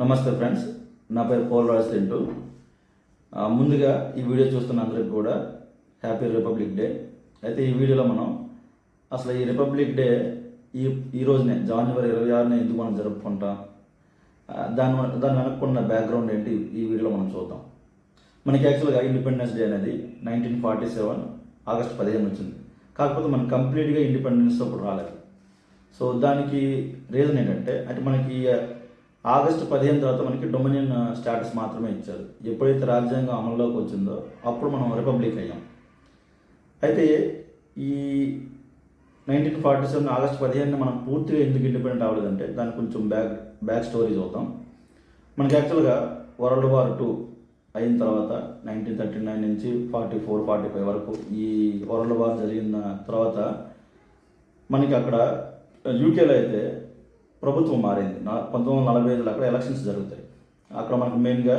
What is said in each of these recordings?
నమస్తే ఫ్రెండ్స్ నా పేరు పోల్ రాజ్ తింటూ ముందుగా ఈ వీడియో చూస్తున్న అందరికి కూడా హ్యాపీ రిపబ్లిక్ డే. అయితే ఈ వీడియోలో మనం అసలు ఈ రిపబ్లిక్ డే ఈ ఈ రోజునే జనవరి ఇరవై ఆరున ఎందుకు మనం జరుపుకుంటాం? దాని దాని వెనక్కున్న బ్యాక్గ్రౌండ్ ఏంటి ఈ వీడియోలో మనం చూద్దాం. మనకి యాక్చువల్గా ఇండిపెండెన్స్ డే అనేది నైన్టీన్ ఫార్టీ సెవెన్ ఆగస్ట్ పదిహేను వచ్చింది. కాకపోతే మనం కంప్లీట్గా ఇండిపెండెన్స్ అప్పుడు రాలేదు. సో దానికి రీజన్ ఏంటంటే అంటే మనకి ఆగస్టు పదిహేను తర్వాత మనకి డొమినియన్ స్టేటస్ మాత్రమే ఇచ్చారు. ఎప్పుడైతే రాజ్యాంగం అమల్లోకి వచ్చిందో అప్పుడు మనం రిపబ్లిక్ అయ్యాం. అయితే ఈ నైన్టీన్ ఫార్టీ సెవెన్ ఆగస్ట్ పదిహేను మనం పూర్తిగా ఎందుకు ఇండిపెండెంట్ అవ్వలేదంటే దానికి కొంచెం బ్యాక్ బ్యాక్ స్టోరీ చూద్దాం మనకి యాక్చువల్గా వరల్డ్ వార్ టూ అయిన తర్వాత నైన్టీన్ థర్టీ నైన్ నుంచి ఫార్టీ ఫోర్ ఫార్టీ ఫైవ్ వరకు ఈ వరల్డ్ వార్ జరిగిన తర్వాత మనకి అక్కడ యూకేలో అయితే ప్రభుత్వం మారింది. పంతొమ్మిది వందల నలభై ఐదులో అక్కడ ఎలక్షన్స్ జరుగుతాయి. అక్కడ మనకు మెయిన్గా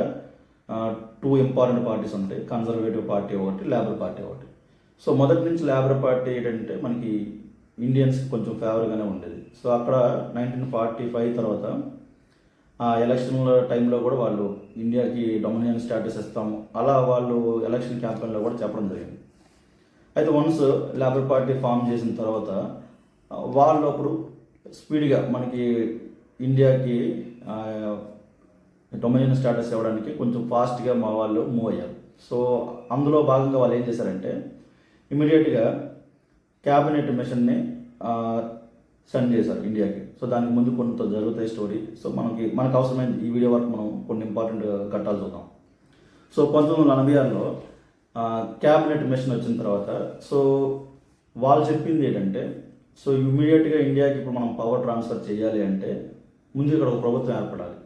టూ ఇంపార్టెంట్ పార్టీస్ ఉంటాయి. కన్జర్వేటివ్ పార్టీ ఒకటి లేబర్ పార్టీ ఒకటి. సో మొదటి నుంచి లేబర్ పార్టీ ఏంటంటే మనకి ఇండియన్స్ కొంచెం ఫేవర్గానే ఉండేది. సో అక్కడ నైన్టీన్ ఫార్టీ ఫైవ్ తర్వాత ఆ ఎలక్షన్ల టైంలో కూడా వాళ్ళు ఇండియాకి డొమినియన్ స్టాటస్ ఇస్తాము. అలా వాళ్ళు ఎలక్షన్ క్యాంపెయిన్లో కూడా చెప్పడం జరిగింది. అయితే వన్స్ లేబర్ పార్టీ ఫామ్ చేసిన తర్వాత వాళ్ళు అప్పుడు స్పీడ్గా మనకి ఇండియాకి డొమైన్ స్టాటస్ ఇవ్వడానికి కొంచెం ఫాస్ట్గా మా వాళ్ళు మూవ్ అయ్యారు. సో అందులో భాగంగా వాళ్ళు ఏం చేశారంటే ఇమీడియట్గా క్యాబినెట్ మిషన్ని సెండ్ చేశారు ఇండియాకి. సో దానికి ముందు కొంత జరుగుతాయి స్టోరీ. సో మనకి మనకు అవసరమైన ఈ వీడియో వరకు మనం కొన్ని ఇంపార్టెంట్ ఘట్టాలు చూద్దాం. సో పంతొమ్మిది వందల ఎనభై ఆరులో క్యాబినెట్ మిషన్ వచ్చిన తర్వాత సో వాళ్ళు చెప్పింది ఏంటంటే సో ఇమీడియట్గా ఇండియాకి ఇప్పుడు మనం పవర్ ట్రాన్స్ఫర్ చేయాలి అంటే ముందు ఇక్కడ ఒక ప్రభుత్వం ఏర్పడాలి.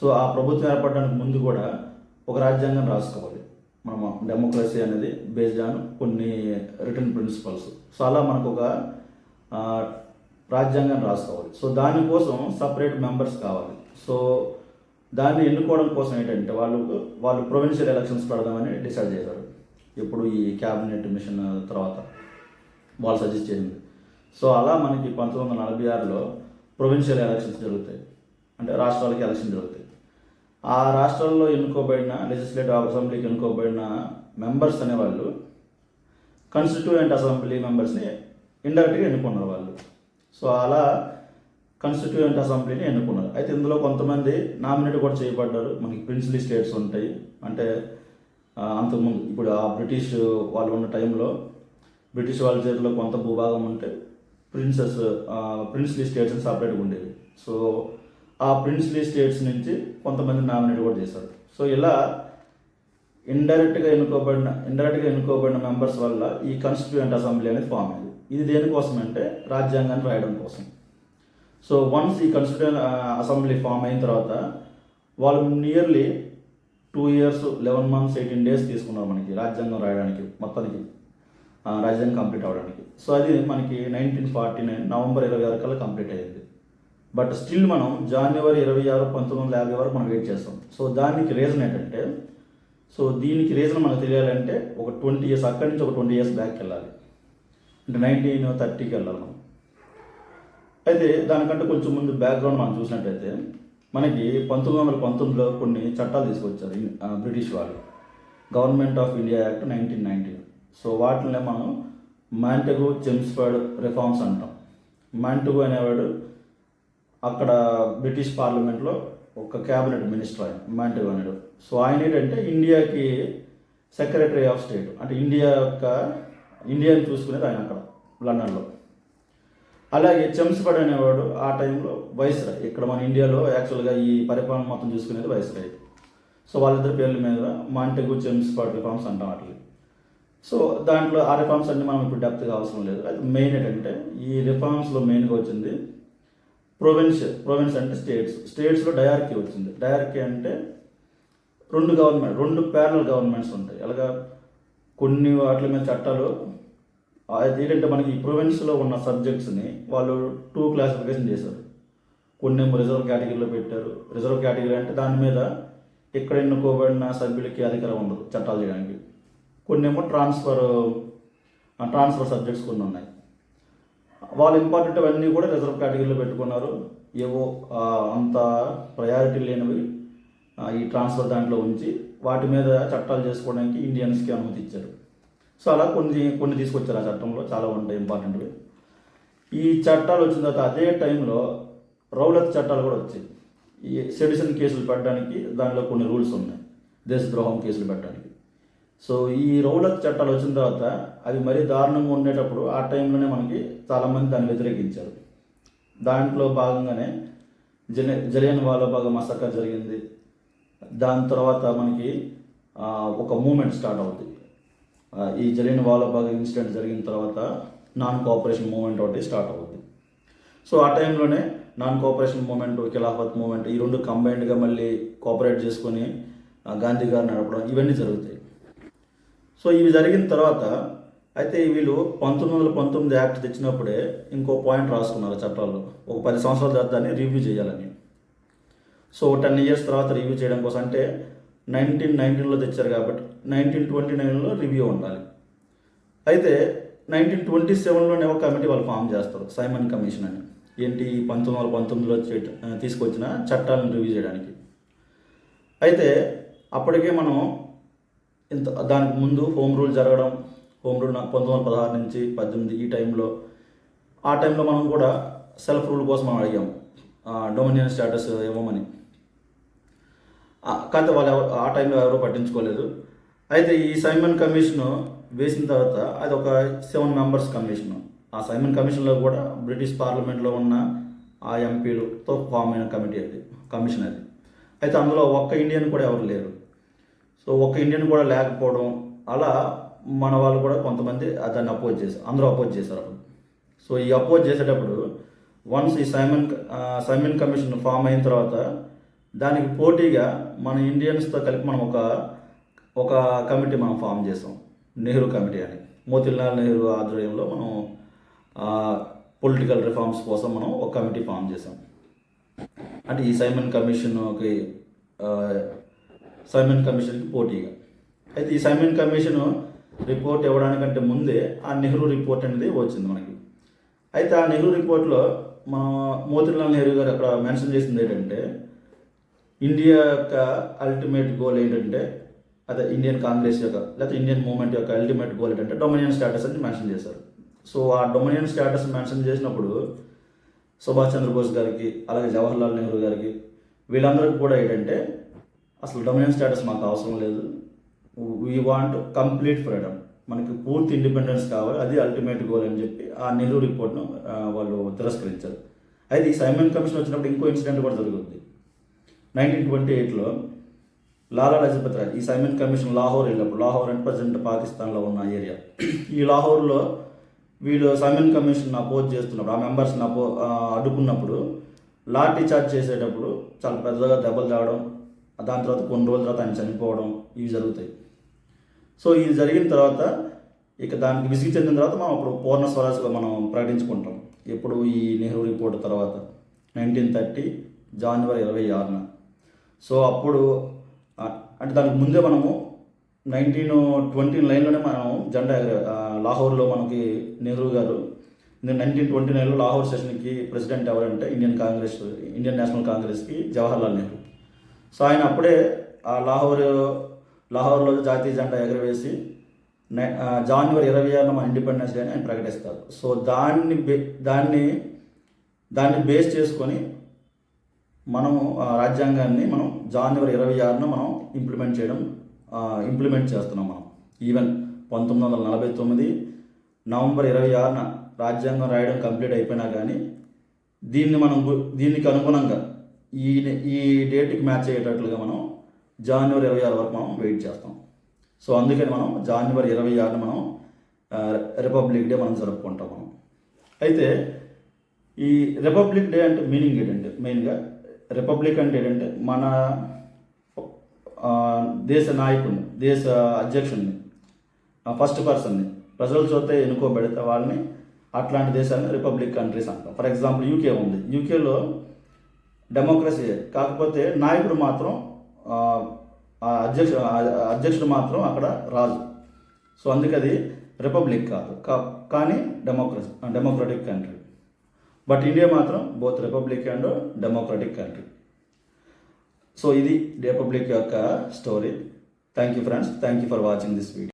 సో ఆ ప్రభుత్వం ఏర్పడడానికి ముందు కూడా ఒక రాజ్యాంగం రాసుకోవాలి. మనం డెమోక్రసీ అనేది బేస్డ్ ఆన్ కొన్ని రిటర్న్ ప్రిన్సిపల్స్. సో అలా మనకు ఒక రాజ్యాంగం రాసుకోవాలి. సో దానికోసం సపరేట్ మెంబర్స్ కావాలి. సో దాన్ని ఎన్నుకోవడం కోసం ఏంటంటే వాళ్ళు వాళ్ళు ప్రొవిన్షియల్ ఎలక్షన్స్ పెడదామని డిసైడ్ చేశారు. ఇప్పుడు ఈ క్యాబినెట్ మిషన్ తర్వాత. వాళ్ళు సజెస్ట్ చేసింది. సో అలా మనకి పంతొమ్మిది వందల నలభై ఆరులో ప్రొవిన్షియల్ ఎలక్షన్స్ జరుగుతాయి. అంటే రాష్ట్రాలకి ఎలక్షన్ జరుగుతాయి. ఆ రాష్ట్రాల్లో ఎన్నుకోబడిన లెజిస్లేటివ్ అసెంబ్లీకి ఎన్నుకోబడిన మెంబర్స్ అనేవాళ్ళు కాన్స్టిట్యూయెంట్ అసెంబ్లీ మెంబర్స్ని ఇండైరెక్ట్గా ఎన్నుకున్నారు వాళ్ళు. సో అలా కాన్స్టిట్యూయెంట్ అసెంబ్లీని ఎన్నుకున్నారు. అయితే ఇందులో కొంతమంది నామినేట్ కూడా చేయబడ్డారు. మనకి ప్రిన్సిలీ స్టేట్స్ ఉంటాయి. అంటే అంతకుముందు ఇప్పుడు ఆ బ్రిటిష్ వాళ్ళు ఉన్న టైంలో బ్రిటిష్ వాళ్ళ చేతిలో కొంత భూభాగం ఉంటే ప్రిన్సెస్ ప్రిన్స్లీ స్టేట్స్ అని సపరేట్గా ఉండేవి. సో ఆ ప్రిన్స్లీ స్టేట్స్ నుంచి కొంతమంది నామినేట్ కూడా చేశారు. సో ఇలా ఇండైరెక్ట్గా ఎన్నుకోబడిన ఇండైరెక్ట్గా ఎన్నుకోబడిన మెంబర్స్ వల్ల ఈ కాన్స్టిట్యూయెంట్ అసెంబ్లీ అనేది ఫామ్ అయింది ఇది దేనికోసం అంటే రాజ్యాంగాన్ని రాయడం కోసం. సో వన్స్ ఈ కాన్స్టిట్యూయెంట్ అసెంబ్లీ ఫామ్ అయిన తర్వాత వాళ్ళు nearly two years eleven months eighteen days తీసుకున్నారు మనకి రాజ్యాంగం రాయడానికి మొత్తానికి. రాజధాని కంప్లీట్ అవ్వడానికి సో అది మనకి నైన్టీన్ ఫార్టీ నైన్ నవంబర్ ఇరవై ఆరు కల్లా కంప్లీట్ అయ్యింది. బట్ స్టిల్ మనం జనవరి ఇరవై ఆరు పంతొమ్మిది వందల యాభై వరకు మనం వెయిట్ చేస్తాం. సో దానికి రీజన్ ఏంటంటే సో దీనికి రీజన్ మనకు తెలియాలంటే ఒక ట్వంటీ ఇయర్స్ అక్కడి నుంచి ఒక ట్వంటీ ఇయర్స్ బ్యాక్ వెళ్ళాలి. అంటే నైన్టీన్ థర్టీకి వెళ్ళాలి మనం. అయితే దానికంటే కొంచెం ముందు బ్యాక్గ్రౌండ్ మనం చూసినట్టయితే మనకి పంతొమ్మిది వందల పంతొమ్మిదిలో కొన్ని చట్టాలు తీసుకొచ్చారు బ్రిటిష్ వాళ్ళు. Government of India act nineteen nineteen so వాటినే మనం మాంటెగు చెమ్స్ఫర్డ్ రిఫార్మ్స్ అంటాం. మాంటెగు అనేవాడు అక్కడ బ్రిటిష్ పార్లమెంట్లో ఒక క్యాబినెట్ మినిస్టర్ ఆయన మాంటెగో అనేడు సో ఆయన ఏంటంటే ఇండియాకి సెక్రటరీ ఆఫ్ స్టేట్ అంటే ఇండియా యొక్క ఇండియాని చూసుకునేది ఆయన అక్కడ లండన్లో అలాగే చెంస్ఫర్డ్ అనేవాడు ఆ టైంలో వైస్రాయ్ ఇక్కడ మన ఇండియాలో యాక్చువల్గా ఈ పరిపాలన మొత్తం చూసుకునేది వైస్రాయ్ సో వాళ్ళిద్దరి పేర్ల మీద మాంటెగు చెంస్ఫర్డ్ రిఫార్మ్స్ అంటాం వాటికి సో దాంట్లో ఆ రిఫార్మ్స్ అన్ని మనం ఇప్పుడు డెప్త్గా అవసరం లేదు. అది మెయిన్ ఏంటంటే ఈ రిఫార్మ్స్లో మెయిన్గా వచ్చింది ప్రొవిన్స్ ప్రొవిన్స్ అంటే స్టేట్స్ స్టేట్స్లో డయార్కీ వచ్చింది. డయార్కీ అంటే రెండు గవర్నమెంట్ రెండు ప్యారల్ గవర్నమెంట్స్ ఉంటాయి. అలాగా కొన్ని వాటి మీద చట్టాలు అది ఏంటంటే మనకి ఈ ప్రొవిన్స్లో ఉన్న సబ్జెక్ట్స్ని వాళ్ళు టూ క్లాసిఫికేషన్ చేశారు. కొన్ని ఏమో రిజర్వ్ కేటగిరీలో పెట్టారు. రిజర్వ్ కేటగిరీ అంటే దాని మీద ఇక్కడ ఎన్నుకోబడిన సభ్యులకి అధికారం ఉండదు చట్టాలు చేయడానికి. కొన్ని ఏమో ట్రాన్స్ఫర్ ట్రాన్స్ఫర్ సబ్జెక్ట్స్ కొన్ని ఉన్నాయి. వాళ్ళు ఇంపార్టెంట్ అవన్నీ కూడా రిజర్వ్ కేటగిరీలో పెట్టుకున్నారు. ఏవో అంత ప్రయారిటీ లేనివి ఈ ట్రాన్స్ఫర్ దాంట్లో ఉంచి వాటి మీద చట్టాలు చేసుకోవడానికి ఇండియన్స్కి అనుమతి ఇచ్చారు. సో అలా కొన్ని కొన్ని తీసుకొచ్చారు ఆ చట్టంలో. చాలా ఉంటాయి ఇంపార్టెంట్వి ఈ చట్టాలు వచ్చిన తర్వాత అదే టైంలో రౌలత్ చట్టాలు కూడా వచ్చాయి. ఈ సెడిషన్ కేసులు పెట్టడానికి దాంట్లో కొన్ని రూల్స్ ఉన్నాయి. దేశద్రోహం కేసులు పెట్టడానికి. సో ఈ రౌలత్ చట్టాలు వచ్చిన తర్వాత అవి మరీ దారుణంగా ఉండేటప్పుడు ఆ టైంలోనే మనకి చాలామంది దాన్ని వ్యతిరేకించారు. దాంట్లో భాగంగానే జలి జలియన్ వాలాబాగ్ మసక జరిగింది. దాని తర్వాత మనకి ఒక మూమెంట్ స్టార్ట్ అవుతుంది ఈ జలియన్ వాలాబాగ్ ఇన్సిడెంట్ జరిగిన తర్వాత నాన్ కోఆపరేషన్ మూమెంట్ ఒకటి స్టార్ట్ అవుతుంది సో ఆ టైంలోనే non cooperation movement Khilafat movement ఈ రెండు కంబైన్డ్గా మళ్ళీ కోఆపరేట్ చేసుకొని గాంధీ గారు నడపడం ఇవన్నీ జరుగుతాయి. సో ఇవి జరిగిన తర్వాత అయితే వీళ్ళు పంతొమ్మిది వందల పంతొమ్మిది యాక్ట్ తెచ్చినప్పుడే ఇంకో పాయింట్ రాసుకున్నారు చట్టాల్లో. ఒక పది సంవత్సరాల తర్వాత దాన్ని రివ్యూ చేయాలని. సో టెన్ ఇయర్స్ తర్వాత రివ్యూ చేయడం కోసం అంటే నైన్టీన్ నైన్టీన్లో తెచ్చారు కాబట్టి నైన్టీన్ ట్వంటీ నైన్లో రివ్యూ ఉండాలి. అయితే నైన్టీన్ ట్వంటీ సెవెన్లోనే ఒక కమిటీ వాళ్ళు ఫామ్ చేస్తారు సైమన్ కమిషన్ అని. ఏంటి? ఈ పంతొమ్మిది వందల పంతొమ్మిదిలో చే- తీసుకొచ్చిన చట్టాలను రివ్యూ చేయడానికి. అయితే అప్పటికే మనం ఇంత దానికి ముందు హోమ్ రూల్ జరగడం హోమ్ రూల్ పంతొమ్మిది వందల పదహారు నుంచి పద్దెనిమిది ఈ టైంలో. ఆ టైంలో మనం కూడా సెల్ఫ్ రూల్ కోసం మనం అడిగాం. డొమినియన్ స్టేటస్ ఇవ్వమని కాకపోతే వాళ్ళు ఎవరు ఆ టైంలో ఎవరో పట్టించుకోలేదు. అయితే ఈ సైమన్ కమిషన్ వేసిన తర్వాత అది ఒక సెవెన్ మెంబర్స్ కమిషన్. ఆ సైమన్ కమిషన్లో కూడా బ్రిటిష్ పార్లమెంట్లో ఉన్న ఆ ఎంపీలతో ఫామ్ అయిన కమిటీ అది కమిషన్ అది. అయితే అందులో ఒక్క ఇండియన్ కూడా ఎవరు లేరు. సో ఒక్క ఇండియన్ కూడా లేకపోవడం అలా మన వాళ్ళు కూడా కొంతమంది దాన్ని అపోజ్ చేశారు అందరూ అపోజ్ చేశారు అప్పుడు. సో ఈ అపోజ్ చేసేటప్పుడు వన్స్ ఈ సైమన్ సైమన్ కమిషన్ ఫామ్ అయిన తర్వాత దానికి పోటీగా మన ఇండియన్స్తో కలిపి మనం ఒక ఒక కమిటీ మనం ఫామ్ చేసాం నెహ్రూ కమిటీ అని. మోతిలాల్ నెహ్రూ ఆధ్వర్యంలో మనం పొలిటికల్ రిఫార్మ్స్ కోసం మనం ఒక కమిటీ ఫామ్ చేసాం అంటే ఈ సైమన్ కమిషన్కి సైమన్ కమిషన్కి పోటీగా. అయితే ఈ సైమన్ కమిషన్ రిపోర్ట్ ఇవ్వడానికంటే ముందే ఆ నెహ్రూ రిపోర్ట్ అనేది వచ్చింది మనకి. అయితే ఆ నెహ్రూ రిపోర్ట్లో మా మోతిలాల్ నెహ్రూ గారు అక్కడ మెన్షన్ చేసింది ఏంటంటే ఇండియా యొక్క అల్టిమేట్ గోల్ ఏంటంటే అదే ఇండియన్ కాంగ్రెస్ యొక్క లేకపోతే ఇండియన్ మూవ్మెంట్ యొక్క అల్టిమేట్ గోల్ ఏంటంటే డొమినియన్ స్టేటస్ అని మెన్షన్ చేశారు. సో ఆ డొమినియన్ స్టేటస్ మెన్షన్ చేసినప్పుడు సుభాష్ చంద్రబోస్ గారికి అలాగే జవహర్లాల్ నెహ్రూ గారికి వీళ్ళందరికీ కూడా ఏంటంటే అసలు డొమినియన్ స్టేటస్ మాకు అవసరం లేదు. వీ వాంట్ కంప్లీట్ ఫ్రీడమ్ మనకి పూర్తి ఇండిపెండెన్స్ కావాలి. అది అల్టిమేట్ గోల్ అని చెప్పి ఆ నెహ్రూ రిపోర్ట్ను వాళ్ళు తిరస్కరించారు. అయితే ఈ సైమన్ కమిషన్ వచ్చినప్పుడు ఇంకో ఇన్సిడెంట్ కూడా జరుగుతుంది. నైన్టీన్ ట్వంటీ ఎయిట్లో లాలా లజపత్ రాయ్ ఈ సైమన్ కమిషన్ లాహోర్ వెళ్ళినప్పుడు లాహోర్ అంటే ప్రజెంట్ పాకిస్తాన్లో ఉన్న ఏరియా. ఈ లాహోర్లో వీళ్ళు సైమన్ కమిషన్ అపోజ్ చేస్తున్నప్పుడు ఆ మెంబర్స్ని అపో అడ్డుకున్నప్పుడు లాఠీ చార్జ్ చేసేటప్పుడు చాలా పెద్దగా దెబ్బలు తాగడం దాని తర్వాత కొన్ని రోజుల తర్వాత ఆయన చనిపోవడం ఇవి జరుగుతాయి. సో ఇది జరిగిన తర్వాత ఇక దానికి విసిగి చెందిన తర్వాత మనం అప్పుడు పూర్ణ స్వరాజ్గా మనం ప్రకటించుకుంటాం. ఎప్పుడు ఈ నెహ్రూ రిపోర్ట్ తర్వాత నైన్టీన్ థర్టీ జనవరి ఇరవై ఆరున. సో అప్పుడు అంటే దానికి ముందే మనము నైన్టీన్ ట్వంటీ నైన్లోనే మనం జెండా లాహోర్లో మనకి నెహ్రూ గారు నైన్టీన్ ట్వంటీ నైన్లో లాహోర్ సెషన్కి ప్రెసిడెంట్ ఎవరంటే ఇండియన్ కాంగ్రెస్ ఇండియన్ నేషనల్ కాంగ్రెస్కి జవహర్లాల్ నెహ్రూ. సో ఆయన అప్పుడే ఆ లాహోర్ లాహోర్లో జాతీయ జెండా ఎగరవేసి జాన్వరి జనవరి ఇరవై ఆరున మన ఇండిపెండెన్స్ డే అని ఆయన ప్రకటిస్తారు. సో దాన్ని బే దాన్ని దాన్ని బేస్ చేసుకొని మనము ఆ రాజ్యాంగాన్ని మనం జనవరి ఇరవై ఆరున మనం ఇంప్లిమెంట్ చేయడం ఇంప్లిమెంట్ చేస్తున్నాం మనం. ఈవెన్ పంతొమ్మిది వందల నలభై తొమ్మిది నవంబర్ ఇరవై ఆరున రాజ్యాంగం రాయడం కంప్లీట్ అయిపోయినా కానీ దీన్ని మనం దీనికి అనుగుణంగా ఈ ఈ డేట్కి మ్యాచ్ అయ్యేటట్లుగా మనం జనవరి ఇరవై ఆరు వరకు మనం వెయిట్ చేస్తాం. సో అందుకని మనం జనవరి ఇరవై ఆరున మనం రిపబ్లిక్ డే మనం జరుపుకుంటాం మనం. అయితే ఈ రిపబ్లిక్ డే అంటే మీనింగ్ ఏంటంటే మెయిన్గా రిపబ్లిక్ అంటే ఏంటంటే మన దేశ నాయకుడిని దేశ అధ్యక్షుడిని ఫస్ట్ పర్సన్ని ప్రజల చేత ఎన్నుకోబెడితే వాళ్ళని అట్లాంటి దేశాన్ని రిపబ్లిక్ కంట్రీస్ అంటాం. ఫర్ ఎగ్జాంపుల్ యూకే ఉంది. యూకేలో డెమోక్రసీ. కాకపోతే నాయకుడు మాత్రం అధ్యక్ష అధ్యక్షుడు మాత్రం అక్కడ రాజు. సో అందుకది రిపబ్లిక్ కాదు. కా కానీ democracy democratic country. But India మాత్రం both republic and democratic country. So ఇది రిపబ్లిక్ యొక్క story. Thank you friends. Thank you for watching this video.